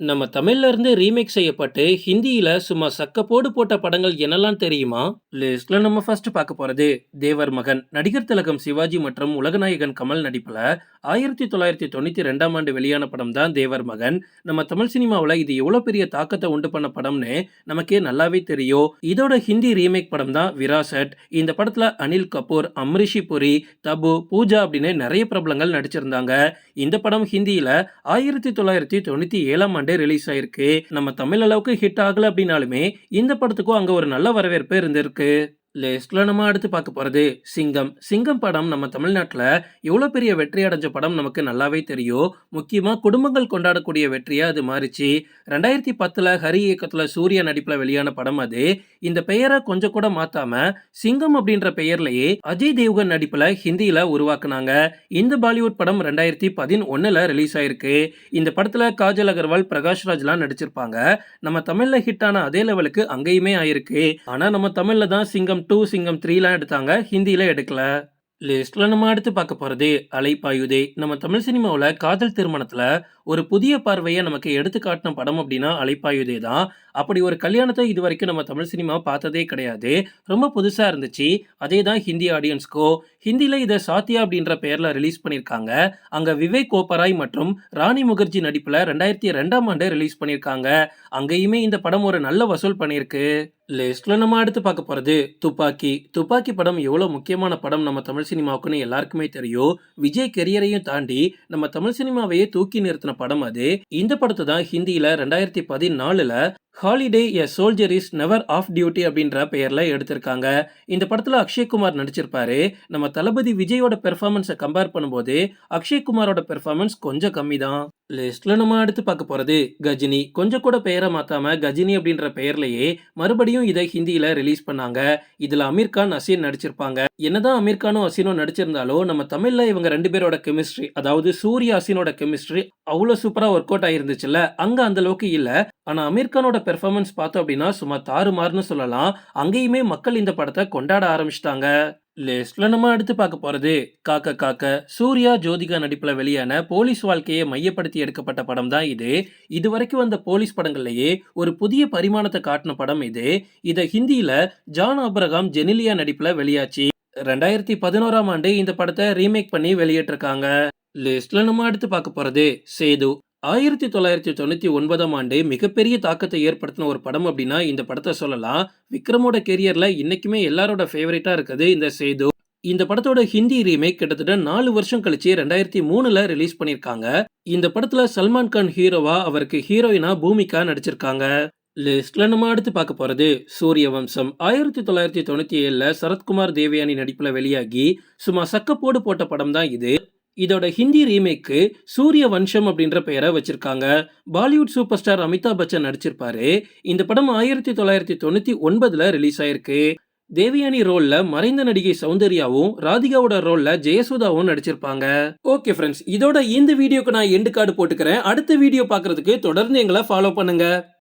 நம்ம தமிழ்ல இருந்து ரீமேக் செய்யப்பட்டு ஹிந்தியில சும்மா சக்கப்போடு போட்ட படங்கள் என்னெல்லாம் தெரியுமா? லிஸ்ட்ல நம்ம ஃபர்ஸ்ட் பார்க்க போறது தேவர் மகன் நடிகர் திலகம் சிவாஜி மற்றும் உலகநாயகன் கமல் நடிப்புல ஆயிரத்தி தொள்ளாயிரத்தி தொண்ணூத்தி ரெண்டாம் ஆண்டு வெளியான படம் தான் தேவர் மகன். நம்ம தமிழ் சினிமாவில் இது எவ்வளோ பெரிய தாக்கத்தை உண்டு பண்ண படம்னு நமக்கே நல்லாவே தெரியும். இதோட ஹிந்தி ரீமேக் படம் தான் விராசட். இந்த படத்துல அனில் கபூர் அம்ரிஷி புரி தபு பூஜா அப்படின்னு நிறைய பிரபலங்கள் நடிச்சிருந்தாங்க. இந்த படம் ஹிந்தியில ஆயிரத்தி தொள்ளாயிரத்தி தொண்ணூத்தி ஏழாம் ஆண்டு ரிலீஸ் ஆயிருக்கு. நம்ம தமிழ் அளவுக்கு ஹிட் ஆகல அப்படின்னாலுமே இந்த படத்துக்கும் அங்க ஒரு நல்ல வரவேற்பு இருந்திருக்கு. லிஸ்ட்ல நம்ம அடுத்து பார்க்க போகிறது சிங்கம். சிங்கம் படம் நம்ம தமிழ்நாட்டில் எவ்வளோ பெரிய வெற்றி அடைஞ்ச படம் நமக்கு நல்லாவே தெரியும். முக்கியமாக குடும்பங்கள் கொண்டாடக்கூடிய வெற்றியாக அது மாறிச்சு. ரெண்டாயிரத்தி பத்தில் ஹரி இயக்கத்தில் சூர்யா நடிப்பில் வெளியான படம் அது. இந்த பெயரை கொஞ்சம் கூட மாற்றாம சிங்கம் அப்படின்ற பெயர்லேயே அஜய் தேவ்கன் நடிப்பில் ஹிந்தியில் உருவாக்குனாங்க. இந்த பாலிவுட் படம் ரெண்டாயிரத்தி பதினொன்னுல ரிலீஸ் ஆயிருக்கு. இந்த படத்தில் காஜல் அகர்வால் பிரகாஷ் ராஜ்லாம் நடிச்சிருப்பாங்க. நம்ம தமிழில் ஹிட்டான அதே லெவலுக்கு அங்கேயுமே ஆயிருக்கு. ஆனால் நம்ம தமிழில் தான் சிங்கம் டூ சிங்கம் த்ரீலாம் எடுத்தாங்க. ஹிந்தியில எடுக்கல. லிஸ்ட்ல நம்ம அடுத்து பார்க்க போறது அலைப்பாயுதே. நம்ம தமிழ் சினிமாவில் காதல் திருமணத்துல ஒரு புதிய பார்வையை நமக்கு எடுத்து காட்டின படம் அப்படின்னா அலைப்பாயுதே தான். அப்படி ஒரு கல்யாணத்தை இது வரைக்கும் நம்ம தமிழ் சினிமா பார்த்ததே கிடையாது. ரொம்ப புதுசா இருந்துச்சு. அதே தான் ஹிந்தி ஆடியன்ஸ்க்கோ ஹிந்தியில் இதை சாத்தியா அப்படின்ற பெயர்ல ரிலீஸ் பண்ணியிருக்காங்க. அங்க விவேக் கோபராய் மற்றும் ராணி முகர்ஜி நடிப்புல ரெண்டாயிரத்தி ரெண்டாம் ஆண்டு ரிலீஸ் பண்ணியிருக்காங்க. அங்கேயுமே இந்த படம் ஒரு நல்ல வசூல் பண்ணியிருக்கு. லிஸ்ட்ல நம்ம அடுத்து பார்க்க போறது துப்பாக்கி. துப்பாக்கி படம் எவ்வளவு முக்கியமான படம் நம்ம தமிழ் சினிமாவுக்குன்னு எல்லாருக்குமே தெரியும். விஜய் கெரியரையும் தாண்டி நம்ம தமிழ் சினிமாவையே தூக்கி நிறுத்தின படம் அது. இந்த படத்தை தான் ஹிந்தியில ரெண்டாயிரத்தி பதினாலுல holiday a soldier is never off duty அப்படின்ற பெயரில் எடுத்திருக்காங்க. இந்த படத்தில் அக்ஷய்குமார் நடிச்சிருப்பாரு. நம்ம தளபதி விஜயோட பெர்ஃபார்மன்ஸை கம்பேர் பண்ணும்போது அக்ஷய்குமாரோட பெர்ஃபார்மன்ஸ் கொஞ்சம் கம்மி தான் லிஸ்ட்ல நம்ம அடுத்து பார்க்க போறது கஜினி. கொஞ்சம் கூட பெயரை மாத்தாம கஜினி அப்படின்ற பெயர்லயே மறுபடியும் இதை ஹிந்தியில ரிலீஸ் பண்ணாங்க. இதில் அமீர் கான் அசீன் நடிச்சிருப்பாங்க. என்னதான் அமீர்கானும் அசீனும் நடிச்சிருந்தாலும் நம்ம தமிழ்ல இவங்க ரெண்டு பேரோட கெமிஸ்ட்ரி அதாவது சூரிய அசீனோட கெமிஸ்ட்ரி அவ்வளவு சூப்பரா ஒர்க் அவுட் ஆயிருந்துச்சுல்ல? அங்க அந்த அளவுக்கு இல்ல. ஆனா அமீர்கானோட பெர்ஃபார்மன்ஸ் பார்த்தோம் அப்படின்னா சும்மா தாறுமாறுன்னு சொல்லலாம். அங்கேயுமே மக்கள் இந்த படத்தை கொண்டாட ஆரம்பிச்சிட்டாங்க. லிஸ்ட்ல நம்ம அடுத்து பார்க்க போறது காக்க காக்க. சூர்யா ஜோதிகா நடிப்புல வெளியான போலீஸ் வாழ்க்கையை மையப்படுத்தி எடுக்கப்பட்ட படம் தான் இது. இது வரைக்கும் வந்த போலீஸ் படங்கள்லயே ஒரு புதிய பரிமாணத்தை காட்டின படம் இது. இதை ஹிந்தியில ஜான் அப்ரஹாம் ஜெனிலியா நடிப்புல வெளியாச்சு. ரெண்டாயிரத்தி பதினோராம் ஆண்டு இந்த படத்தை ரீமேக் பண்ணி வெளியிட்டிருக்காங்க. லிஸ்ட்ல நம்ம அடுத்து பார்க்க போறது சேது. ஆயிரத்தி தொள்ளாயிரத்தி தொண்ணூத்தி ஒன்பதாம் ஆண்டு மிகப்பெரிய தாக்கத்தை ஏற்படுத்தின ஒரு படம் அப்படின்னா இந்த படத்தை சொல்லலாம். விக்ரமோட கெரியர்ல இன்னைக்குமே எல்லாரோட ஃபேவரட்டா இருக்குது இந்த சேது. இந்த படத்தோட ஹிந்தி ரீமேக் கிட்டத்தட்ட நாலு வருஷம் கழிச்சு ரெண்டாயிரத்தி மூணுல ரிலீஸ் பண்ணிருக்காங்க இந்த படத்துல சல்மான் கான் ஹீரோவா அவருக்கு ஹீரோயினா பூமிகா நடிச்சிருக்காங்க. லிஸ்ட்ல நம்ம அடுத்து பார்க்க போறது சூரிய வம்சம் ஆயிரத்தி தொள்ளாயிரத்தி தொண்ணூத்தி ஏழுல சரத்குமார் தேவயானி நடிப்புல வெளியாகி சும்மா சக்கப்போடு போட்ட படம் தான் இது. இதோட ஹிந்தி ரீமேக்கு சூரிய வம்சம் அப்படின்ற பெயரை வச்சிருக்காங்க. பாலிவுட் சூப்பர் ஸ்டார் அமிதாப் பச்சன் நடிச்சிருப்பாரு. இந்த படம் ஆயிரத்தி தொள்ளாயிரத்தி தொண்ணூற்றி ஒன்பதுல ரிலீஸ் ஆயிருக்கு. தேவியானி ரோல்ல மறைந்த நடிகை சௌந்தர்யாவும் ராதிகாவோட ரோல்ல ஜெயசுதாவும் நடிச்சிருப்பாங்க. ஓகே ஃப்ரெண்ட்ஸ் இதோட இந்த வீடியோக்கு நான் எண்டு கார்டு போட்டுக்கிறேன். அடுத்த வீடியோ பார்க்கறதுக்கு தொடர்ந்து எங்களை ஃபாலோ பண்ணுங்க.